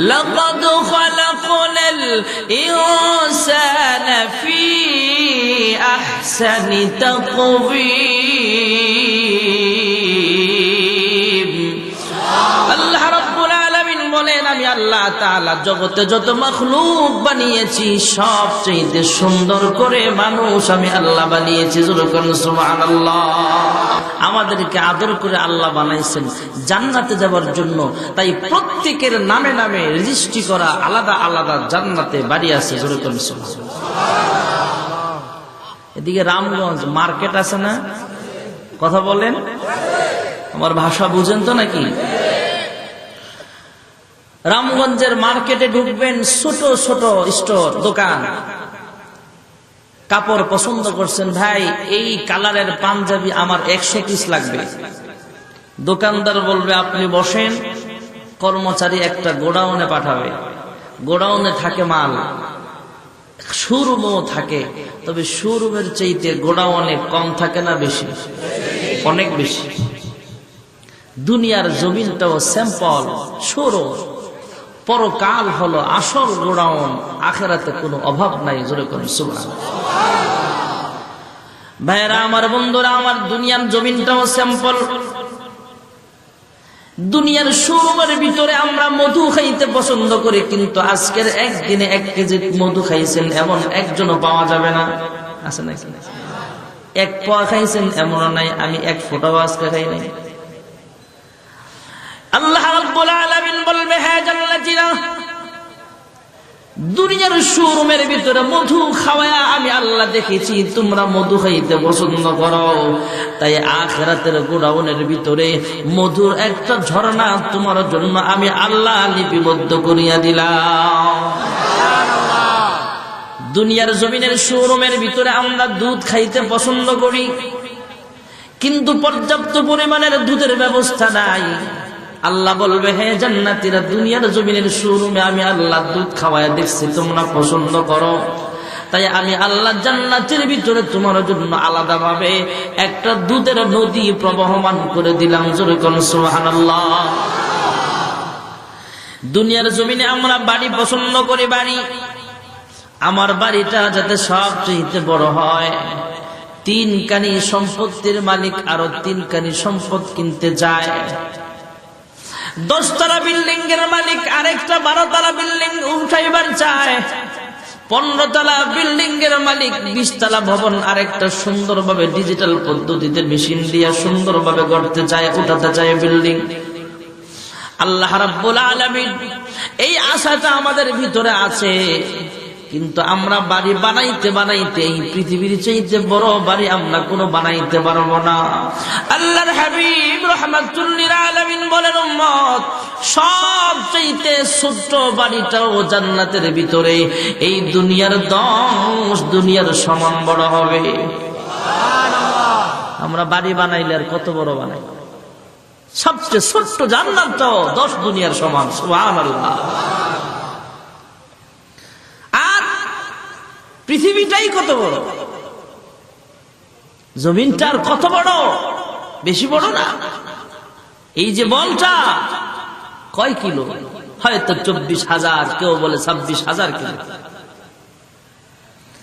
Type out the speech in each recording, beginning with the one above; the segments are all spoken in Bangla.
لقد خلقنا الإنسان في أحسن تقويم আল্লাহ রাব্বুল আলামিন বলেন আমি আল্লাহ তাআলা জগতে যত মাখলুক বানিয়েছি সবচেয়ে সুন্দর করে মানুষ আমি আল্লাহ বানিয়েছি যখন সুবহানাল্লাহ আমাদেরকে আদর করে আল্লাহ বানাইছেন। জান্নাতে যাওয়ার জন্য। তাই প্রত্যেকের নামে নামে রেজিস্ট্রি করা আলাদা আলাদা জান্নাতে বাড়ি আছে এদিকে রামগঞ্জ মার্কেট আছে না? কথা বলেন? আমার ভাষা বুঝেন তো নাকি? রামগঞ্জের মার্কেটে ঢুকবেন ছোট ছোট স্টোর, দোকান। কাপড় পছন্দ করছেন, ভাই, এই কালারের পাঞ্জাবি আমার একশো পিস লাগবে। দোকানদার বলবে, আপনি বসেন, কর্মচারী একটা গোডাউনে পাঠাবে। গোডাউনে থাকে মাল, শোরুমও থাকে, তবে শোরুমের চাইতে গোডাউনে কম থাকে না বেশি, অনেক বেশি। দুনিয়ার জমিনটাও স্যাম্পল শোরুম পরকাল হলো আসল গোডাউন, আখেরাতে কোনো অভাব নাই, জোরে কোন সুবহান ভাইরা, আমার বন্ধুরা, আমার দুনিয়ার জমিনটাও স্যাম্পল। দুনিয়ার শোরুমের ভিতরে আমরা মধু খাইতে পছন্দ করি, কিন্তু আজকের একদিনে এক কেজি মধু খাইছেন, এমন একজনও পাওয়া যাবে না। আছে নাকি? এক পোয়া খাইছেন, এমনও নাই, আমি এক ফোটাও আজকে খাই নাই। আল্লাহ বলবে হ্যাঁ দুনিয়ার শোরুমের ভিতরে মধু খাওয়ায়া আমি আল্লাহ দেখেছি, তোমরা মধু খাইতে পছন্দ করো। তাই আখেরাতের গোডাউনের ভিতরে মধুর একটা ঝর্ণা তোমার জন্য আমি আল্লাহ লিপিবদ্ধ করিয়া দিলাম। দুনিয়ার জমিনের শোরুমের ভিতরে আমরা দুধ খাইতে পছন্দ করি, কিন্তু পর্যাপ্ত পরিমাণের দুধের ব্যবস্থা নাই। আল্লাহ বলবে, হে জান্নাতিরা, দুনিয়ার জমিনের শোরুমে আমি আল্লাহ দুধ খাওয়ায় দেখছি, তোমরা পছন্দ করো। তাই আমি আল্লাহ জান্নাতের ভিতরে তোমার জন্য আলাদা ভাবে একটা দুধের নদী প্রবহমান করে দিলাম, জোরে কোন সুবহানাল্লাহ। দুনিয়ার জমিনে আমরা বাড়ি পছন্দ করি, বাড়ি। আমার বাড়িটা যাতে সবচেয়ে বড় হয়। তিন কানি সম্পত্তির মালিক আরও তিন কানি সম্পদ কিনতে যায়। দশতলা বিল্ডিং এর মালিক আরেকটা বারো তলা বিল্ডিং উঠাইবার চায়। পনেরো তলা বিল্ডিং এর মালিক বিশতলা ভবন আরেকটা সুন্দরভাবে ডিজিটাল পদ্ধতিতে মেশিন দিয়া সুন্দরভাবে গড়তে চায়, উঠাতে চায় বিল্ডিং। আল্লাহ রাব্বুল আলামিন এই আশাটা আমাদের ভিতরে আছে। কিন্তু আমরা বাড়ি বানাইতে বানাইতে, এই পৃথিবীর চাইতে বড় বাড়ি আমরা কোনো বানাইতে পারব না। আল্লাহর হাবিব রহমাতুল্লিল বলেন, উম্মত, সব চাইতে ছোট্ট বাড়িটাও জান্নাতের ভিতরে। এই দুনিয়ার দশ দুনিয়ার সমান বড় হবে। আমরা বাড়ি বানাইলে আর কত বড় বানাই? সবচেয়ে ছোট্ট জান্নাত তো দশ দুনিয়ার সমান, সুবহানাল্লাহ। পৃথিবীটাই কত বড়? জমিনটার কত বড়? বেশি বড় না? এই যে বলটা কয় কিলো? হয়তো চব্বিশ হাজার, কেউ বলে ছাব্বিশ হাজার কিলো।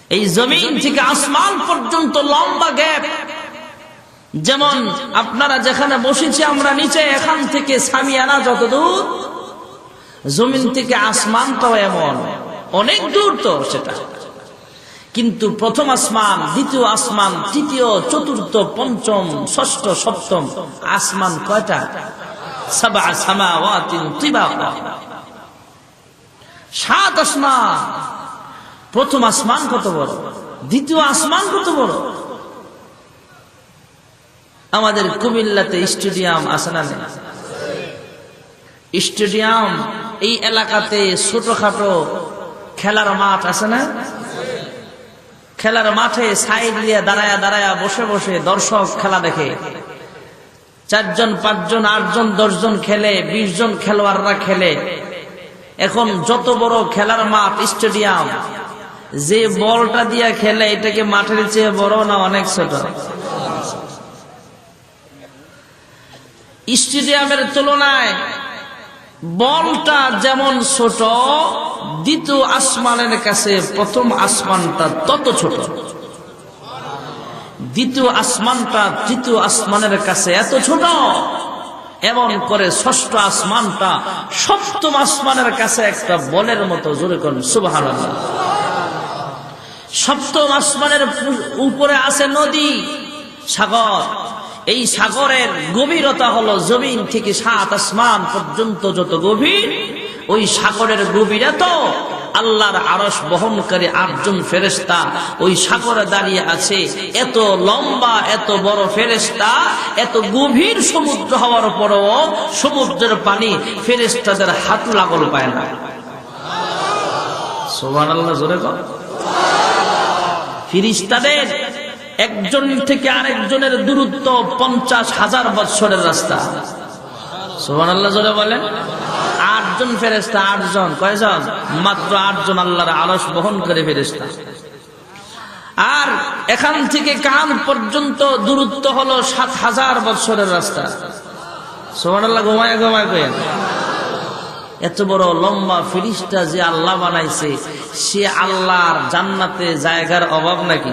এই জমিন থেকে আসমান পর্যন্ত লম্বা গ্যাপ। যেমন আপনারা যেখানে বসেছি আমরা নিচে, এখান থেকে সামিয়ানা যত দূর জমিন থেকে আসমানটাও এমন। অনেক দূর তো সেটা। কিন্তু প্রথম আসমান, দ্বিতীয় আসমান, তৃতীয়, চতুর্থ, পঞ্চম, ষষ্ঠ, সপ্তম, আসমান কয়টা? সাত আসমান। প্রথম আসমান কত বড়? দ্বিতীয় আসমান কত বড়? আমাদের কুমিল্লাতে স্টেডিয়াম আছে না স্টেডিয়াম, এই এলাকাতে ছোটখাটো খেলার মাঠ আছে না? খেলার মাঠে সাইড দিয়ে দাঁড়ায়া দাঁড়ায়া বসে বসে দর্শক খেলা দেখে। চারজন, পাঁচজন, আটজন, দশজন খেলে বিশ জন খেলোয়াড়রা খেলে। এখন যত বড় খেলার মাঠ, স্টেডিয়াম, যে বলটা দিয়া খেলে, এটাকে মাঠের চেয়ে বড় না অনেক ছোট? স্টেডিয়ামের তুলনায় বলটা যেমন ছোট দ্বিতীয় আসমানের কাছে প্রথম আসমানটা তত ছোট। দ্বিতীয় আসমানটা তৃতীয় আসমানের কাছে এত ছোট। এমন করে ষষ্ঠ আসমানটা সপ্তম আসমানের কাছে একটা বলের মতো জোরে করেন সুবাহ সপ্তম আসমানের উপরে আছে নদী, সাগর। এই সাগরের গভীরতা হলো জমিন থেকে সাত আসমান পর্যন্ত যত গভীর ওই সাগরের গভীরতা আল্লাহর আরস বহনকারী আটজন ফেরেস্তা ওই সাগরে দাঁড়িয়ে আছে। এত লম্বা, এত বড় ফেরেস্তা এত গভীর সমুদ্র হওয়ার পরও সমুদ্রের পানি ফেরেস্তাদের হাত লাগল পায় না। আল্লাহ জোরে ফিরিস্তাদের একজন থেকে আরেকজনের দূরত্ব পঞ্চাশ হাজার বৎসরের রাস্তা। সোহান আল্লাহ জোরে বলেন। আটজন ফেরেস্তা আটজন, কয়জন? মাত্র আটজন আল্লাহর আলস বহন করে ফেরেস্তা আর এখান থেকে কান পর্যন্ত দূরত্ব হলো সাত হাজার বৎসরের রাস্তা। সোহান আল্লাহ ঘুমায় ঘুমায় কয়েন এত বড় লম্বা ফিরিস্টা যে আল্লাহ বানাইছে, সে আল্লাহর জান্নাতে জায়গার অভাব নাকি?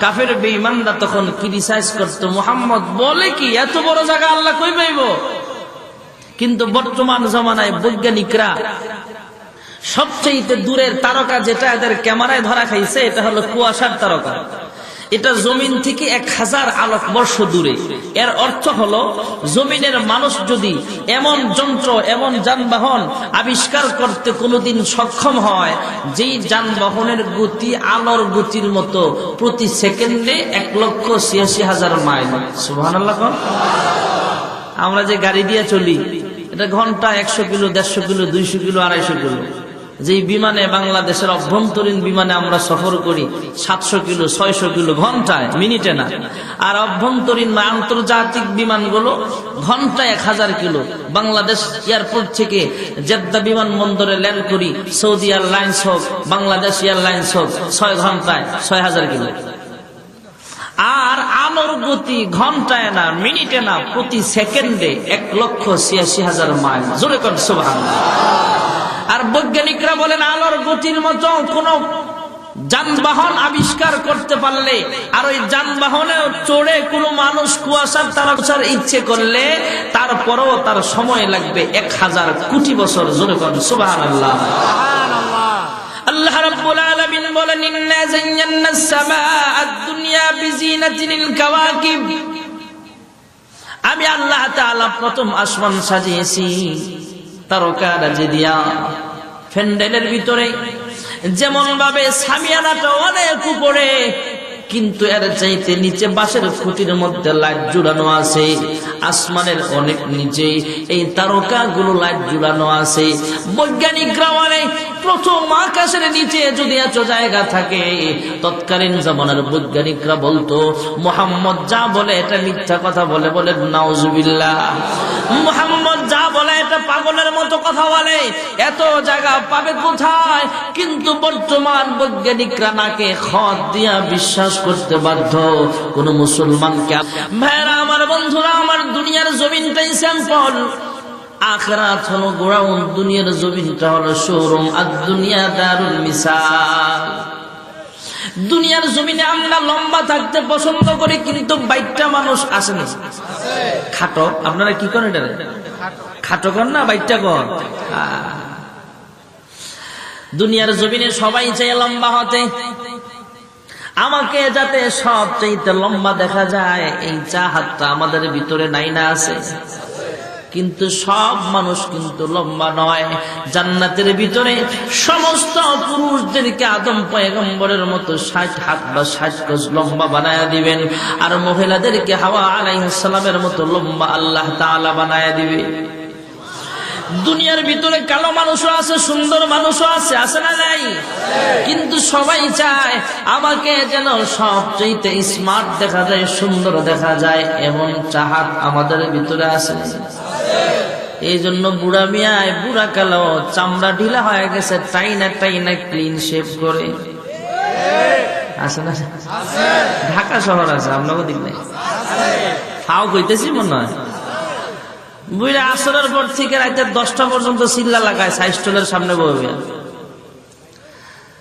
কাফের বেঈমানরা তখন ক্রিটিসাইজ করত, মোহাম্মদ, বলে কি? এত বড় জায়গা আল্লাহ কই পাইব? কিন্তু বর্তমান জমানায় বৈজ্ঞানিকরা সবচেয়ে দূরের তারকা যেটা এদের ক্যামেরায় ধরা খাইছে, এটা হলো কুয়াশার তারকা। এটা জমিন থেকে এক হাজার আলোক বর্ষ দূরে। এর অর্থ হলো, জমিনের মানুষ যদি এমন যন্ত্র, এমন যানবাহন আবিষ্কার করতে কোনোদিন সক্ষম হয়, যেই যানবাহনের গতি আলোর গতির মতো প্রতি সেকেন্ডে এক লক্ষ ছিয়াশি হাজার মাইল। সুহান আমরা যে গাড়ি দিয়ে চলি, এটা ঘণ্টা একশো কিলো, দেড়শো কিলো, দুইশো কিলো, আড়াইশো কিলো। যে বিমানে বাংলাদেশের অভ্যন্তরীণ বিমানে আমরা সফর করি, সাতশো কিলো, ছয়শো কিলো, ঘন্টায়, মিনিটে না। আর অভ্যন্তরীণ বা আন্তর্জাতিক বিমানগুলো ঘন্টায় এক হাজার কিলো। বাংলাদেশ এয়ারপোর্ট থেকে জেদ্দা বিমানবন্দরে ল্যান্ড করি, সৌদি এয়ারলাইন্স হোক, বাংলাদেশ এয়ারলাইন্স হোক, ছয় ঘন্টায় ছয় হাজার কিলো। আর আলোর গতি ঘন্টায় না, মিনিটে না, প্রতি সেকেন্ডে এক লক্ষ ছিয়াশি হাজার মাইল। জোরে কর আর বৈজ্ঞানিকরা বলেন, আলোর গতির মতো কোন যানবাহন আবিষ্কার করতে পারলে, আর ওই যানবাহনে চড়ে কোনো মানুষ কুয়াশার তারাচার ইচ্ছে করলে, তারপরেও তার সময় লাগবে এক হাজার কোটি বছর। জোরে করেন সুবাহ আল্লাহ আল্লাহ রাব্বুল আলামিন বলেন, ইন্না দুনিয়া বিজিনাতিল কাওয়াকিব। আমি আল্লাহ তাআলা প্রথম আসমান সাজিয়েছি দিয়া ভিতরে। যেমন ভাবে সামিয়ানাটা অনেক উপরে, কিন্তু এর চাইতে নিচে বাসের খুঁটির মধ্যে লাইট জুড়ানো আছে, আসমানের অনেক নিচে এই তারকা গুলো লাইট জুড়ানো আছে। বৈজ্ঞানিকরা অনেক প্রথম আকাশের নিচে যদি এত জায়গা থাকে, তৎকালীন জামানার বৈজ্ঞানিকরা বলতো, মোহাম্মদ যা বলে এটা মিথ্যা কথা বলে বলে, নাউজুবিল্লাহ। মোহাম্মদ যা বলে এটা পাগলের মতো কথা বলে, এত জায়গা পাবে কোথায়? কিন্তু বর্তমান বৈজ্ঞানিকরা নাকে খত দিয়া বিশ্বাস করতে বাধ্য। কোন মুসলমানকে ভাইরা, আমার বন্ধুরা, আমার দুনিয়ার জমিনটাই স্যাম্পল। আখরাত হলো গোড়াউন, দুনিয়ার জমিনটা হলো শোরুম, আর দুনিয়া দারুল মিসাল। দুনিয়ার জমিনে আমরা লম্বা থাকতে পছন্দ করি, কিন্তু বাইকটা মানুষ আসে না। খাটো, আপনারা কি করেন এটা? খাটো কর না বাইকটা কর। দুনিয়ার জমিনে সবাই চাই লম্বা হতে। আমাকে যাতে সব চাইতে লম্বা দেখা যায়, এই চা হাতটা আমাদের ভিতরে নাই না আছে। কিন্তু সব মানুষ কিন্তু লম্বা নয়। জান্নাতের ভিতরে সমস্ত পুরুষদেরকে আদম পয়গম্বরের মতো ষাট হাত বা ষাট গজ লম্বা বানায় দিবেন। আর মহিলাদেরকে হাওয়া আলাইসালামের মতো লম্বা আল্লাহ তালা বানায় দিবে। দুনিয়ার ভিতরে কালো মানুষও আছে, সুন্দর মানুষও আছে আছে না নাই? কিন্তু সবাই চায় আমাকে যেন সবচেয়ে স্মার্ট দেখা যায়, সুন্দর দেখা যায়, এমন চাহাত আমাদের ভিতরে আছে। এই জন্য বুড়া মিয়ায় বুড়া কালো চামড়া ঢিলা হয়ে গেছে, টাইনা টাইনা ক্লিন শেপ করে। আছে না? ঢাকা শহর আছে, আপনাকে দিক নাই। ফাও কইতেছি মনে হয়। বুঝলে আসরের পর থেকে রাতে দশটা পর্যন্ত চিল্লা লাগায় সাইস্টলের সামনে বসবে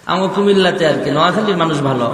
আমাকে কুমিল্লাতে আর কি, নোয়াখালীর মানুষ ভালো।